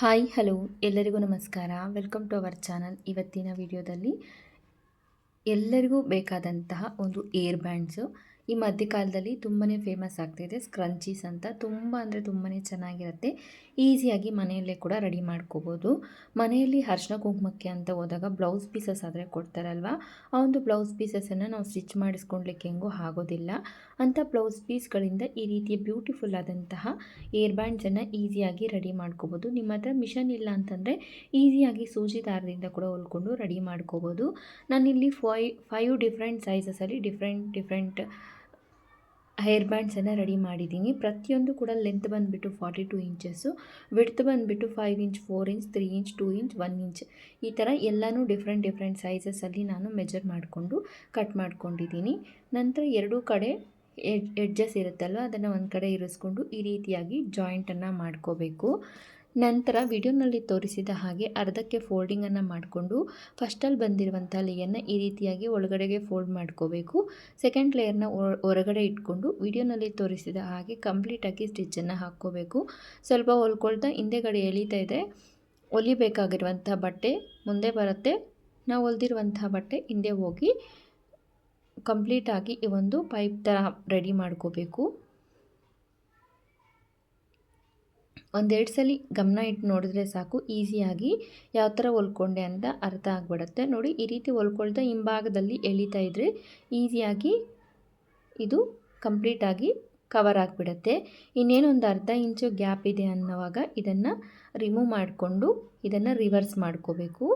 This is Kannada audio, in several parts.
Hi, hello. ಎಲ್ಲರಿಗೂ ನಮಸ್ಕಾರ. Welcome to our channel. ಇವತ್ತಿನ ವಿಡಿಯೋದಲ್ಲಿ ಎಲ್ಲರಿಗೂ ಬೇಕಾದಂತಹ ಒಂದು ಏರ್ ಬ್ಯಾಂಡ್ಸು. ಈ ಮಧ್ಯಕಾಲದಲ್ಲಿ ತುಂಬಾ ಫೇಮಸ್ ಆಗ್ತಿದೆ ಸ್ಕ್ರಂಚೀಸ್ ಅಂತ ತುಂಬ ಅಂದರೆ ತುಂಬಾ ಚೆನ್ನಾಗಿರುತ್ತೆ. ಈಸಿಯಾಗಿ ಮನೆಯಲ್ಲೇ ಕೂಡ ರೆಡಿ ಮಾಡ್ಕೋಬೋದು. ಮನೆಯಲ್ಲಿ ಅರ್ಶಿನ ಕುಂಕುಮಕ್ಕೆ ಅಂತ ಹೋದಾಗ ಬ್ಲೌಸ್ ಪೀಸಸ್ ಆದರೆ ಕೊಡ್ತಾರಲ್ವ? ಆ ಒಂದು ಬ್ಲೌಸ್ ಪೀಸಸನ್ನು ನಾವು ಸ್ಟಿಚ್ ಮಾಡಿಸ್ಕೊಳ್ಲಿಕ್ಕೆ ಹೆಂಗೂ ಆಗೋದಿಲ್ಲ. ಅಂಥ ಬ್ಲೌಸ್ ಪೀಸ್ಗಳಿಂದ ಈ ರೀತಿಯ ಬ್ಯೂಟಿಫುಲ್ ಆದಂತಹ ಏರ್ ಬ್ಯಾಂಡ್ಸನ್ನು ಈಸಿಯಾಗಿ ರೆಡಿ ಮಾಡ್ಕೋಬೋದು. ನಿಮ್ಮ ಹತ್ರ ಮಿಷನ್ ಇಲ್ಲ ಅಂತಂದರೆ ಈಸಿಯಾಗಿ ಸೂಜಿ ದಾರದಿಂದ ಕೂಡ ಹೊಲ್ಕೊಂಡು ರೆಡಿ ಮಾಡ್ಕೋಬೋದು. ನಾನಿಲ್ಲಿ ಫೈ ಫೈವ್ ಡಿಫ್ರೆಂಟ್ ಸೈಜಸಲ್ಲಿ ಡಿಫ್ರೆಂಟ್ ಡಿಫ್ರೆಂಟ್ ಹೇರ್ ಬ್ಯಾಂಡ್ಸನ್ನು ರೆಡಿ ಮಾಡಿದ್ದೀನಿ. ಪ್ರತಿಯೊಂದು ಕೂಡ ಲೆಂತ್ ಬಂದುಬಿಟ್ಟು ಫಾರ್ಟಿ ಟು ಇಂಚಸ್ಸು ವಿಡ್ತ್ ಬಂದುಬಿಟ್ಟು five inch four inch three inch two inch one inch ಈ ಥರ ಎಲ್ಲನೂ ಡಿಫ್ರೆಂಟ್ ಡಿಫ್ರೆಂಟ್ ಸೈಜಸ್ಸಲ್ಲಿ ನಾನು ಮೆಜರ್ ಮಾಡಿಕೊಂಡು ಕಟ್ ಮಾಡ್ಕೊಂಡಿದ್ದೀನಿ. ನಂತರ ಎರಡೂ ಕಡೆ ಎಡ್ ಎಡ್ಜಸ್ ಇರುತ್ತಲ್ವ, ಅದನ್ನು ಒಂದು ಕಡೆ ಇರಿಸ್ಕೊಂಡು ಈ ರೀತಿಯಾಗಿ ಜಾಯಿಂಟನ್ನು ಮಾಡ್ಕೋಬೇಕು. ನಂತರ ವಿಡಿಯೋನಲ್ಲಿ ತೋರಿಸಿದ ಹಾಗೆ ಅರ್ಧಕ್ಕೆ ಫೋಲ್ಡಿಂಗನ್ನು ಮಾಡಿಕೊಂಡು ಫಸ್ಟಲ್ಲಿ ಬಂದಿರುವಂಥ ಲೇಯರ್ನ ಈ ರೀತಿಯಾಗಿ ಒಳಗಡೆಗೆ ಫೋಲ್ಡ್ ಮಾಡ್ಕೋಬೇಕು. ಸೆಕೆಂಡ್ ಲೇಯರ್ನ ಹೊರಗಡೆ ಇಟ್ಕೊಂಡು ವಿಡಿಯೋನಲ್ಲಿ ತೋರಿಸಿದ ಹಾಗೆ ಕಂಪ್ಲೀಟಾಗಿ ಸ್ಟಿಚ್ಚನ್ನು ಹಾಕ್ಕೋಬೇಕು. ಸ್ವಲ್ಪ ಹೊಲ್ಕೊಳ್ತಾ ಹಿಂದೆಗಡೆ ಎಳೀತಾ ಇದೆ. ಹೊಲಿಬೇಕಾಗಿರುವಂಥ ಬಟ್ಟೆ ಮುಂದೆ ಬರುತ್ತೆ. ನಾವು ಹೊಲ್ದಿರುವಂಥ ಬಟ್ಟೆ ಹಿಂದೆ ಹೋಗಿ ಕಂಪ್ಲೀಟಾಗಿ ಈ ಒಂದು ಪೈಪ್ ಥರ ರೆಡಿ ಮಾಡ್ಕೋಬೇಕು. ಒಂದೆರಡು ಸಲ ಗಮನ ಇಟ್ಟು ನೋಡಿದ್ರೆ ಸಾಕು, ಈಸಿಯಾಗಿ ಯಾವ ಥರ ಹೊಲ್ಕೊಂಡೆ ಅಂತ ಅರ್ಥ ಆಗಿಬಿಡುತ್ತೆ. ನೋಡಿ, ಈ ರೀತಿ ಹೊಲ್ಕೊಳ್ತಾ ಹಿಂಭಾಗದಲ್ಲಿ ಎಳಿತಾ ಇದ್ದರೆ ಈಸಿಯಾಗಿ ಇದು ಕಂಪ್ಲೀಟಾಗಿ ಕವರ್ ಆಗಿಬಿಡತ್ತೆ. ಇನ್ನೇನೊಂದು ಅರ್ಧ ಇಂಚು ಗ್ಯಾಪ್ ಇದೆ ಅನ್ನೋವಾಗ ಇದನ್ನು ರಿಮೂವ್ ಮಾಡಿಕೊಂಡು ಇದನ್ನು ರಿವರ್ಸ್ ಮಾಡ್ಕೋಬೇಕು.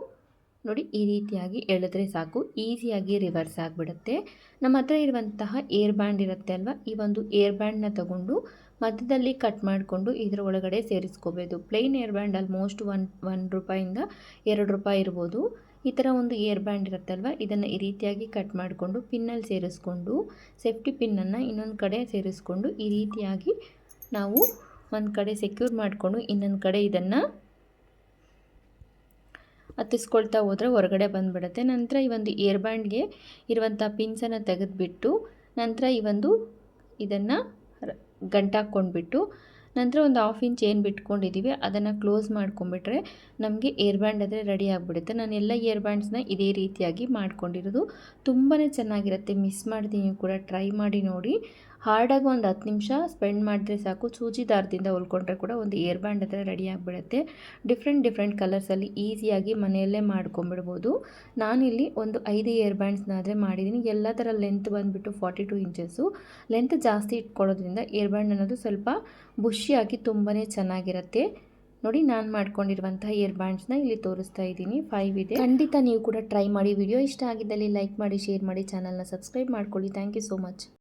ನೋಡಿ ಈ ರೀತಿಯಾಗಿ ಎಳೆದ್ರೆ ಸಾಕು. ಈಸಿಯಾಗಿ ರಿವರ್ಸ್ ಆಗಿಬಿಡುತ್ತೆ. ನಮ್ಮ ಹತ್ರ ಇರುವಂತಹ ಏರ್ ಬ್ಯಾಂಡ್ ಇರುತ್ತೆ ಅಲ್ವಾ? ಈ ಒಂದು ಏರ್ ಬ್ಯಾಂಡ್ನ ತಗೊಂಡು ಮಧ್ಯದಲ್ಲಿ ಕಟ್ ಮಾಡಿಕೊಂಡು ಇದರ ಒಳಗಡೆ ಸೇರಿಸ್ಕೋಬೋದು. Plain hair band almost one one ರೂಪಾಯಿಂದ ಎರಡು ರೂಪಾಯಿ ಇರ್ಬೋದು. ಈ ಥರ ಒಂದು ಏರ್ ಬ್ಯಾಂಡ್ ಇರುತ್ತಲ್ವ ಇದನ್ನು ಈ ರೀತಿಯಾಗಿ ಕಟ್ ಮಾಡಿಕೊಂಡು ಪಿನ್ನಲ್ಲಿ ಸೇರಿಸ್ಕೊಂಡು ಸೇಫ್ಟಿ ಪಿನ್ನನ್ನು ಇನ್ನೊಂದು ಕಡೆ ಸೇರಿಸ್ಕೊಂಡು ಈ ರೀತಿಯಾಗಿ ನಾವು ಒಂದು ಕಡೆ ಸೆಕ್ಯೂರ್ ಮಾಡಿಕೊಂಡು ಇನ್ನೊಂದು ಕಡೆ ಇದನ್ನು ಹತ್ತಿಸ್ಕೊಳ್ತಾ ಹೋದರೆ ಹೊರಗಡೆ ಬಂದುಬಿಡುತ್ತೆ. ನಂತರ ಈ ಒಂದು ಏರ್ ಬ್ಯಾಂಡ್ಗೆ ಇರುವಂಥ ಪಿನ್ಸನ್ನು ತೆಗೆದುಬಿಟ್ಟು ನಂತರ ಈ ಒಂದು ಇದನ್ನು ಗಂಟಾಕ್ಕೊಂಡ್ಬಿಟ್ಟು ನಂತರ ಒಂದು ಹಾಫ್ ಇಂಚ್ ಏನು ಬಿಟ್ಕೊಂಡಿದ್ದೀವಿ ಅದನ್ನು ಕ್ಲೋಸ್ ಮಾಡ್ಕೊಂಡ್ಬಿಟ್ರೆ ನಮಗೆ ಏರ್ ಬ್ಯಾಂಡ್ ಆದರೆ ರೆಡಿ ಆಗಿಬಿಡುತ್ತೆ. ನಾನು ಎಲ್ಲ ಏರ್ ಬ್ಯಾಂಡ್ಸ್ನ ಇದೇ ರೀತಿಯಾಗಿ ಮಾಡ್ಕೊಂಡಿರೋದು. ತುಂಬಾ ಚೆನ್ನಾಗಿರುತ್ತೆ. ಮಿಸ್ ಮಾಡ್ತೀನಿ ಕೂಡ ಟ್ರೈ ಮಾಡಿ ನೋಡಿ. ಹಾರ್ಡಾಗಿ ಒಂದು ಹತ್ತು ನಿಮಿಷ ಸ್ಪೆಂಡ್ ಮಾಡಿದ್ರೆ ಸಾಕು. ಸೂಜಿ ದಾರದಿಂದ ಹೊಲ್ಕೊಂಡ್ರೆ ಕೂಡ ಒಂದು ಏರ್ ಬ್ಯಾಂಡ್ ಹತ್ರ ರೆಡಿ ಆಗಿಬಿಡುತ್ತೆ. ಡಿಫ್ರೆಂಟ್ ಡಿಫ್ರೆಂಟ್ ಕಲರ್ಸಲ್ಲಿ ಈಸಿಯಾಗಿ ಮನೆಯಲ್ಲೇ ಮಾಡ್ಕೊಂಬಿಡ್ಬೋದು. ನಾನಿಲ್ಲಿ ಒಂದು ಐದು ಏರ್ ಬ್ಯಾಂಡ್ಸ್ನಾದರೆ ಮಾಡಿದ್ದೀನಿ. ಎಲ್ಲ ಥರ ಲೆಂತ್ ಬಂದುಬಿಟ್ಟು ಫಾರ್ಟಿ ಟು ಇಂಚಸ್ಸು. ಲೆಂತ್ ಜಾಸ್ತಿ ಇಟ್ಕೊಳ್ಳೋದ್ರಿಂದ ಏರ್ ಬ್ಯಾಂಡ್ ಅನ್ನೋದು ಸ್ವಲ್ಪ ಬುಷಿಯಾಗಿ ತುಂಬಾ ಚೆನ್ನಾಗಿರುತ್ತೆ. ನೋಡಿ, ನಾನು ಮಾಡ್ಕೊಂಡಿರುವಂತಹ ಇಯರ್ ಬ್ಯಾಂಡ್ಸ್ನ ಇಲ್ಲಿ ತೋರಿಸ್ತಾ ಇದ್ದೀನಿ. ಫೈವ್ ಇದೆ. ಖಂಡಿತ ನೀವು ಕೂಡ ಟ್ರೈ ಮಾಡಿ. ವಿಡಿಯೋ ಇಷ್ಟ ಆಗಿದ್ದಲ್ಲಿ ಲೈಕ್ ಮಾಡಿ, ಶೇರ್ ಮಾಡಿ, ಚಾನಲ್ನ ಸಬ್ಸ್ಕ್ರೈಬ್ ಮಾಡ್ಕೊಳ್ಳಿ. Thank you so much.